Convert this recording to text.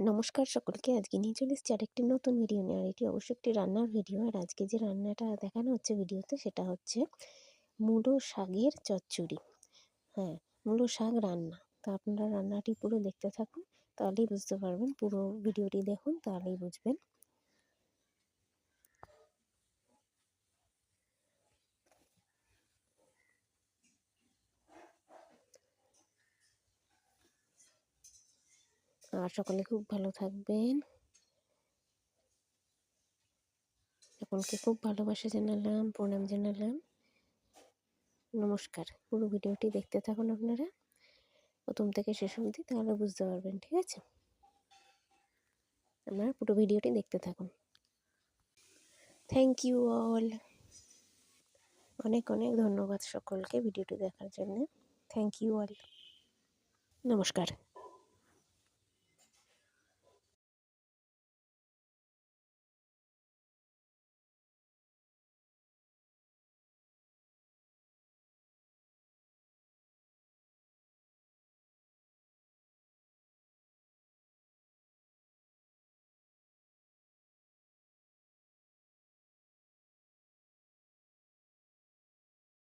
নমস্কার সকলকে। আজকে নিয়ে চলে এসেছি আরেকটি নতুন ভিডিও নিয়ে। আর এটি অবশ্যই একটি রান্নার ভিডিও আর আজকে যে রান্নাটা দেখানো হচ্ছে ভিডিওতে সেটা হচ্ছে মুলো শাকের চচ্চড়ি। হ্যাঁ মুলো শাক রান্না। তো আপনারা রান্নাটি পুরো দেখতে থাকুন, তাহলেই বুঝতে পারবেন পুরো ভিডিওটি দেখুন, তাহলেই বুঝবেন আর সকলে খুব ভালো থাকবেন। সকলকে খুব ভালোবাসা জানালাম, প্রণাম জানালাম। নমস্কার, পুরো ভিডিওটি দেখতে থাকুন আপনারা। প্রথম থেকে শেষ অবধি তাহলে বুঝতে পারবেন, ঠিক আছে? আপনারা পুরো ভিডিওটি দেখতে থাকুন। থ্যাংক ইউ অল অনেক অনেক ধন্যবাদ সকলকে ভিডিওটি দেখার জন্য। থ্যাংক ইউ অল নমস্কার।